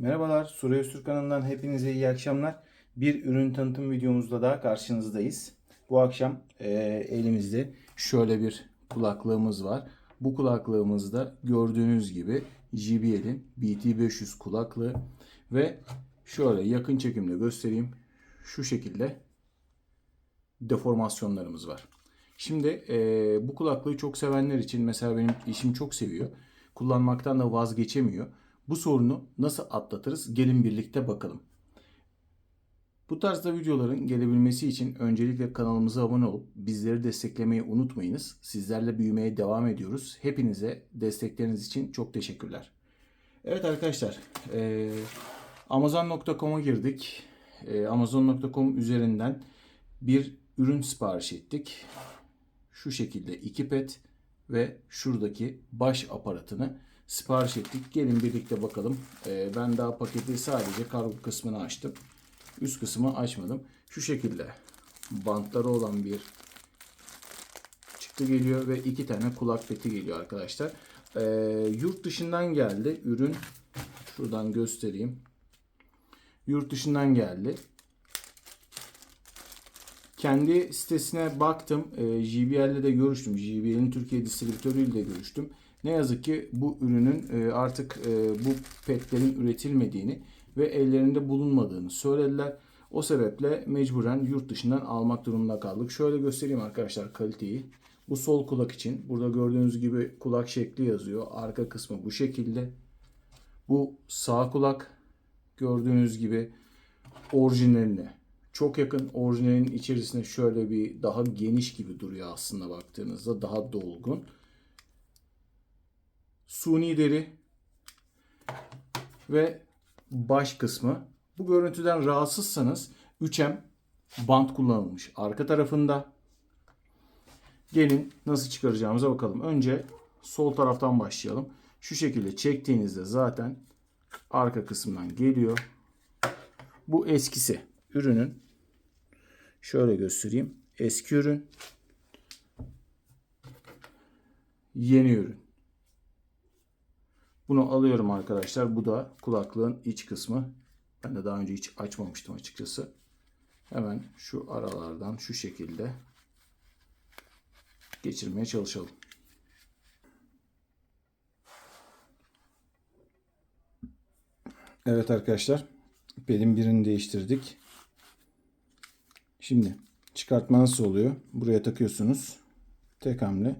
Merhabalar, Sure Öztürk kanalından hepinize iyi akşamlar. Bir ürün tanıtım videomuzda daha karşınızdayız. Bu akşam e, elimizde şöyle bir kulaklığımız var. Bu kulaklığımızda gördüğünüz gibi JBL'in BT500 kulaklığı ve şöyle yakın çekimde göstereyim. Şu şekilde deformasyonlarımız var. Şimdi e, bu kulaklığı çok sevenler için mesela benim eşim çok seviyor. Kullanmaktan da vazgeçemiyor. Bu sorunu nasıl atlatırız? Gelin birlikte bakalım. Bu tarzda videoların gelebilmesi için öncelikle kanalımıza abone olup bizleri desteklemeyi unutmayınız. Sizlerle büyümeye devam ediyoruz. Hepinize destekleriniz için çok teşekkürler. Evet arkadaşlar, Amazon.com'a girdik. Amazon.com üzerinden bir ürün sipariş ettik. Şu şekilde iki pet ve şuradaki baş aparatını sipariş ettik. Gelin birlikte bakalım. Ee, ben daha paketi sadece kargo kısmını açtım. Üst kısmı açmadım. Şu şekilde bantları olan bir çıktı geliyor ve iki tane kulak peti geliyor arkadaşlar. Ee, yurt dışından geldi ürün. Şuradan göstereyim. Yurt dışından geldi. Kendi sitesine baktım. E, JBL'le de görüştüm. JBL'in Türkiye distribütörüyle de görüştüm. Ne yazık ki bu ürünün e, artık e, bu petlerin üretilmediğini ve ellerinde bulunmadığını söylediler. O sebeple mecburen yurt dışından almak durumunda kaldık. Şöyle göstereyim arkadaşlar kaliteyi. Bu sol kulak için. Burada gördüğünüz gibi kulak şekli yazıyor. Arka kısmı bu şekilde. Bu sağ kulak gördüğünüz gibi orijinaline çok yakın orijinalin içerisinde şöyle bir daha geniş gibi duruyor aslında baktığınızda daha dolgun. Suni deri ve baş kısmı. Bu görüntüden rahatsızsanız 3M bant kullanılmış. Arka tarafında gelin nasıl çıkaracağımıza bakalım. Önce sol taraftan başlayalım. Şu şekilde çektiğinizde zaten arka kısımdan geliyor. Bu eskisi ürünün şöyle göstereyim. Eski ürün yeni ürün. Bunu alıyorum arkadaşlar. Bu da kulaklığın iç kısmı. Ben de daha önce hiç açmamıştım açıkçası. Hemen şu aralardan şu şekilde geçirmeye çalışalım. Evet arkadaşlar. Pedin birini değiştirdik. Şimdi çıkartma nasıl oluyor? Buraya takıyorsunuz. Tek hamle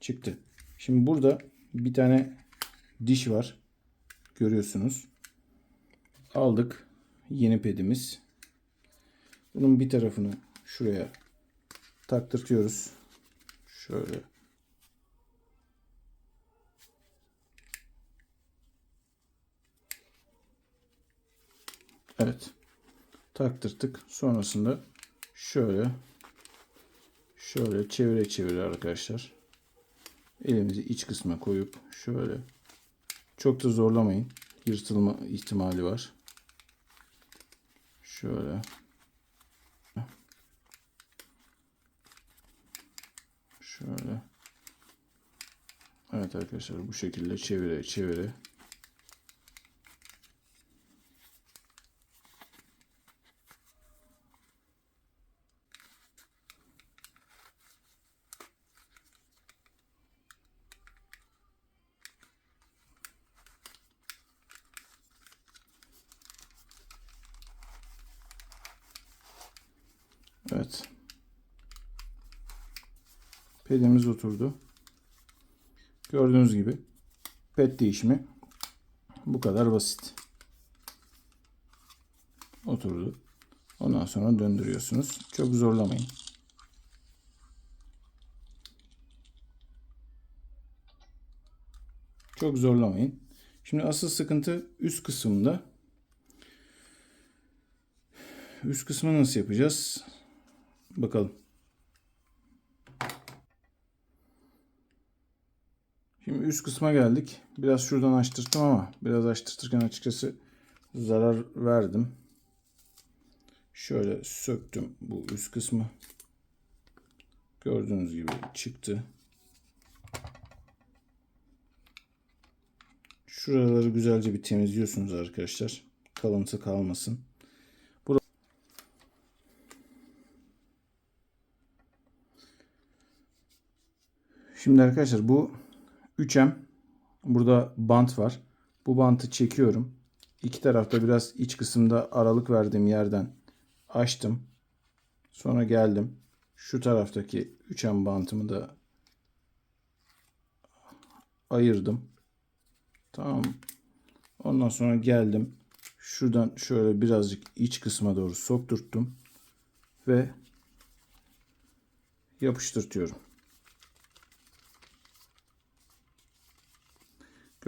çıktı. Şimdi burada bir tane diş var. Görüyorsunuz. Aldık yeni pedimiz. Bunun bir tarafını şuraya taktırtıyoruz. Şöyle. Evet. Taktırtık. Sonrasında şöyle şöyle çevire çevire arkadaşlar. Elimizi iç kısma koyup şöyle çok da zorlamayın. Yırtılma ihtimali var. Şöyle şöyle Evet arkadaşlar bu şekilde çevire çevire Evet. Pedimiz oturdu. Gördüğünüz gibi pet değişimi bu kadar basit. Oturdu. Ondan sonra döndürüyorsunuz. Çok zorlamayın. Çok zorlamayın. Şimdi asıl sıkıntı üst kısımda. Üst kısmı nasıl yapacağız? Bakalım. Şimdi üst kısma geldik. Biraz şuradan açtırttım ama biraz açtırtırken açıkçası zarar verdim. Şöyle söktüm bu üst kısmı. Gördüğünüz gibi çıktı. Şu Şuraları güzelce bir temizliyorsunuz arkadaşlar. Kalıntı kalmasın. Şimdi arkadaşlar bu 3M burada bant var. Bu bantı çekiyorum. İki tarafta biraz iç kısımda aralık verdiğim yerden açtım. Sonra geldim. Şu taraftaki 3M bantımı da ayırdım. Tamam. Ondan sonra geldim. Şuradan şöyle birazcık iç kısma doğru sokturttum. Ve yapıştırtıyorum.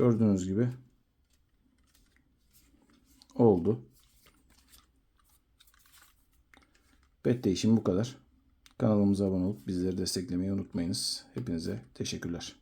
Gördüğünüz gibi oldu. Bet değişim bu kadar. Kanalımıza abone olup bizleri desteklemeyi unutmayınız. Hepinize teşekkürler.